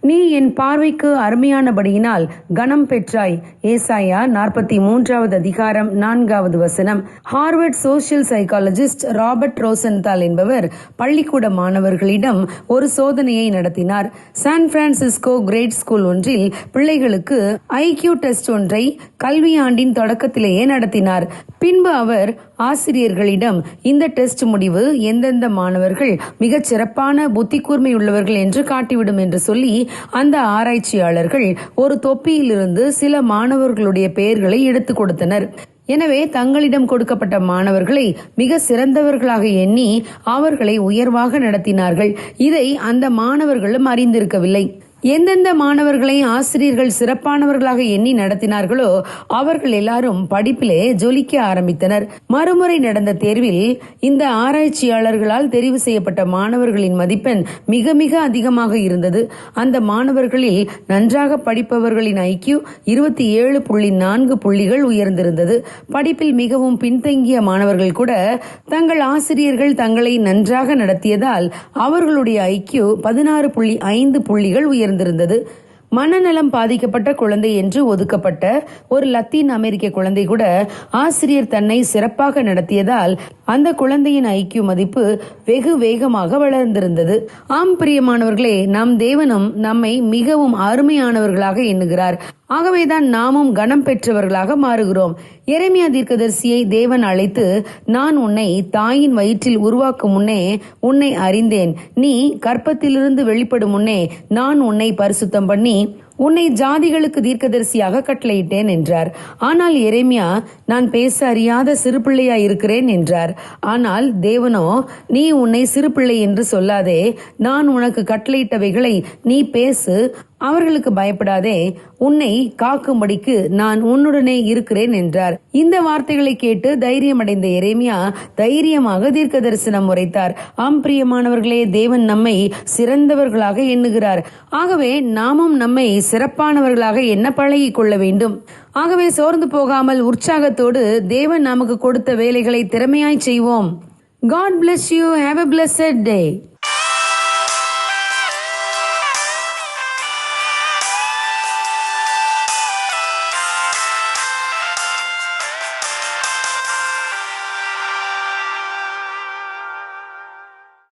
நீ என் பார்வைக்கு அருமையானபடியினால் கனம் பெற்றாய். ஏசாயா நாற்பத்தி மூன்றாவது அதிகாரம் நான்காவது வசனம். Harvard social psychologist Robert Rosenthal என்பவர் பள்ளிக்கூட மாணவர்களிடம் ஒரு சோதனையை நடத்தினார். சான் பிரான்சிஸ்கோ கிரேட் ஸ்கூல் ஒன்றில் பிள்ளைகளுக்கு ஐக்யூ டெஸ்ட் ஒன்றை கல்வியாண்டின் தொடக்கத்திலேயே நடத்தினார். பின்பு அவர் ஆசிரியர்களிடம் இந்த டெஸ்ட் முடிவு எந்தெந்த மாணவர்கள் மிகச் சிறப்பான புத்தி கூர்மையுள்ளவர்கள் என்று காட்டிவிடும் என்று சொல்லி அந்த ஆராய்ச்சியாளர்கள் ஒரு தொப்பியிலிருந்து சில மாணவர்களுடைய பெயர்களை எடுத்துக் கொடுத்தனர். எனவே தங்களிடம் கொடுக்கப்பட்ட மாணவர்களை மிக சிறந்தவர்களாக எண்ணி அவர்களை உயர்வாக நடத்தினார்கள். இதை அந்த மாணவர்களும் அறிந்திருக்கவில்லை. எந்தெந்த மாணவர்களை ஆசிரியர்கள் சிறப்பானவர்களாக எண்ணி நடத்தினார்களோ அவர்கள் எல்லாரும் படிப்பிலே ஜொலிக்க ஆரம்பித்தனர். மறுமுறை நடந்த தேர்வில் இந்த ஆராய்ச்சியாளர்களால் தெரிவு செய்யப்பட்ட மாணவர்களின் மதிப்பெண் மிக மிக அதிகமாக இருந்தது. அந்த மாணவர்களில் நன்றாக படிப்பவர்களின் ஐக்கியூ இருபத்தி ஏழு புள்ளி நான்கு புள்ளிகள் உயர்ந்திருந்தது. படிப்பில் மிகவும் பின்தங்கிய மாணவர்கள் கூட தங்கள் ஆசிரியர்கள் தங்களை நன்றாக நடத்தியதால் அவர்களுடைய ஐக்கியூ பதினாறு புள்ளி ஐந்து புள்ளிகள் சேர்ந்திருந்தது மனநலம் பாதிக்கப்பட்ட குழந்தை என்று ஒதுக்கப்பட்ட ஒரு லத்தீன் அமெரிக்க குழந்தை கூட ஆசிரியர் தன்னை சிறப்பாக நடத்தியதால் அந்த குழந்தையின் ஐக்கிய மதிப்பு வெகு வேகமாக வளர்ந்திருந்தது. ஆம் பிரியமானவர்களே நம் தேவனும் நம்மை மிகவும் அருமையானவர்களாக எண்ணுகிறார். ஆகவேதான் நாமும் கனம் பெற்றவர்களாக மாறுகிறோம். எரேமியா தீர்க்கதரிசியை தேவன் அழைத்து நான் உன்னை தாயின் வயிற்றில் உருவாக்கும் முன்னே உன்னை அறிந்தேன். நீ கற்பத்திலிருந்து வெளிப்படும் முன்னே நான் உன்னை பரிசுத்தம் பண்ணி உன்னை ஜாதிகளுக்கு தீர்க்கதரிசியாக கட்டளையிட்டேன் என்றார். ஆனால் எரேமியா நான் பேச அறியாத சிறு பிள்ளையா இருக்கிறேன் என்றார். ஆனால் தேவனோ நீ உன்னை சிறு பிள்ளை என்று சொல்லாதே. நான் உனக்கு கட்டளையிட்டவைகளை நீ பேசு. அவர்களுக்கு பயப்படாதே உன்னை காக்கும்படிக்கு நான் உன்னுடனே இருக்கிறேன் என்றார். இந்த வார்த்தைகளை கேட்டு தைரியமடைந்த எரேமியா தைரியமாக தீர்க்க தரிசனம் உரைத்தார். ஆம் பிரியமானவர்களே தேவன் நம்மை சிறந்தவர்களாக எண்ணுகிறார். ஆகவே நாமும் நம்மை சிறப்பானவர்களாக எண்ண பழகி கொள்ள வேண்டும்? ஆகவே சோர்ந்து போகாமல் உற்சாகத்தோடு தேவன் நமக்கு கொடுத்த வேலைகளை திறமையாய் செய்வோம். God bless you have a blessed day